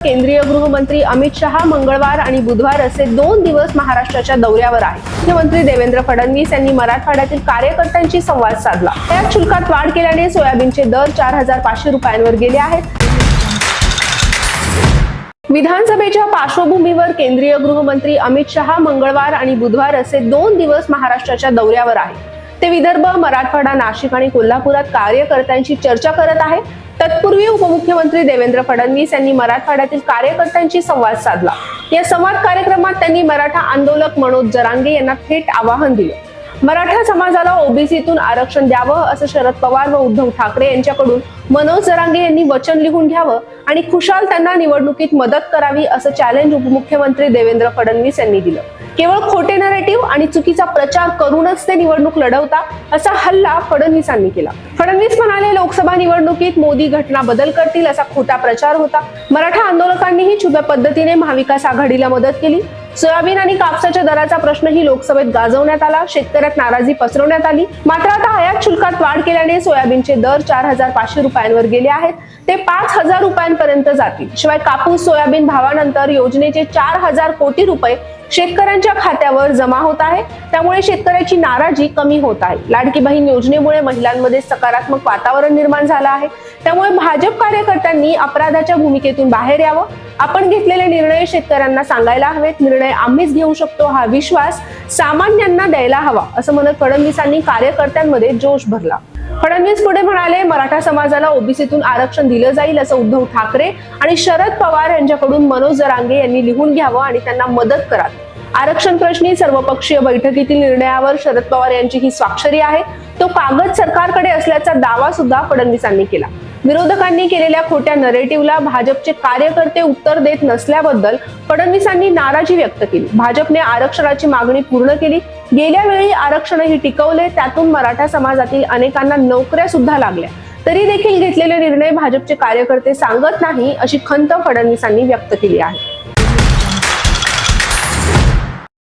केंद्रीय गृहमंत्री अमित शहा मंगळवार आणि बुधवार असे दोन दिवस महाराष्ट्राच्या दौऱ्यावर आहेत. मुख्यमंत्री देवेंद्र फडणवीस यांनी मराठवाड्यातील कार्यकर्त्यांशी संवाद साधला. या शुल्कात वाढ केल्याने सोयाबीनचे दर चार हजार पाचशे रुपयांवर गेले आहेत. विधानसभेच्या पार्श्वभूमीवर केंद्रीय गृहमंत्री अमित शहा मंगळवार आणि बुधवार असे दोन दिवस महाराष्ट्राच्या दौऱ्यावर आहेत. ते विदर्भ मराठवाडा नाशिक आणि कोल्हापुरात कार्यकर्त्यांशी चर्चा करत आहे तत्पूर्वी उपमुख्यमंत्री देवेंद्र फडणवीस यांनी मराठवाड्यातील कार्यकर्त्यांशी संवाद साधला. या संवाद कार्यक्रमात त्यांनी मराठा आंदोलक मनोज जरांगे यांना थेट आवाहन दिलं. मराठा समाजाला ओबीसीतून आरक्षण द्यावं असं शरद पवार व उद्धव ठाकरे यांच्याकडून मनोज जरांगे यांनी वचन लिहून घ्यावं आणि खुशाल त्यांना निवडणुकीत मदत करावी असं चॅलेंज उपमुख्यमंत्री देवेंद्र फडणवीस यांनी दिलं. केवळ खोटे नरेटिव्ह आणि चुकीचा प्रचार करूनच ते निवडणूक लढवता असा हल्ला फडणवीसांनी केला. फडणवीस म्हणाले लोकसभा निवडणुकीत मोदी घटना बदल करतील असा खोटा प्रचार होता. मराठा आंदोलकांनीही छुप्या पद्धतीने महाविकास आघाडीला मदत केली. सोयाबीन आणि कापसाच्या दराचा प्रश्नही लोकसभेत गाजवण्यात आला. शेतकऱ्यात नाराजी पसरवण्यात आली. मात्र आता आयात शुल्कात वाढ केल्याने सोयाबीनचे दर चार हजार पाचशे रुपयांवर गेले आहेत. ते पाच हजार रुपयांपर्यंत जातील. शिवाय कापूस सोयाबीन भावानंतर योजनेचे चार हजार कोटी रुपये शेतकऱ्यांच्या खात्यावर जमा होत आहे. त्यामुळे शेतकऱ्याची नाराजी कमी होत आहे. लाडकी बहीण योजनेमुळे महिलांमध्ये सकारात्मक वातावरण निर्माण झालं आहे. त्यामुळे भाजप कार्यकर्त्यांनी अपराधाच्या भूमिकेतून बाहेर यावं. आपण घेतलेले निर्णय शेतकऱ्यांना सांगायला हवेत. निर्णय आम्हीच घेऊ शकतो हा विश्वास सामान्यांना द्यायला हवा असं म्हणत फडणवीसांनी कार्यकर्त्यांमध्ये जोश भरला. फडणवीस पुढे म्हणाले मराठा समाजाला ओबीसीतून आरक्षण दिलं जाईल असं उद्धव ठाकरे आणि शरद पवार यांच्याकडून मनोज जरांगे यांनी लिहून घ्यावं आणि त्यांना मदत करा आरक्षण प्रश्नी सर्वपक्षीय बैठकीतील निर्णयावर शरद पवार यांची ही स्वाक्षरी आहे. तो कागद सरकारकडे असल्याचा दावा सुद्धा फडणवीसांनी केला. विरोधकांनी केलेल्या खोट्या नरेटिव्हला भाजपचे कार्यकर्ते उत्तर देत नसल्याबद्दल फडणवीसांनी नाराजी व्यक्त केली. भाजपने आरक्षणाची मागणी पूर्ण केली. गेल्या वेळी आरक्षणही टिकवले त्यातून मराठा समाजातील अनेकांना नोकऱ्या सुद्धा लागल्या. तरी देखील घेतलेले निर्णय भाजपचे कार्यकर्ते सांगत नाही अशी खंत फडणवीसांनी व्यक्त केली आहे.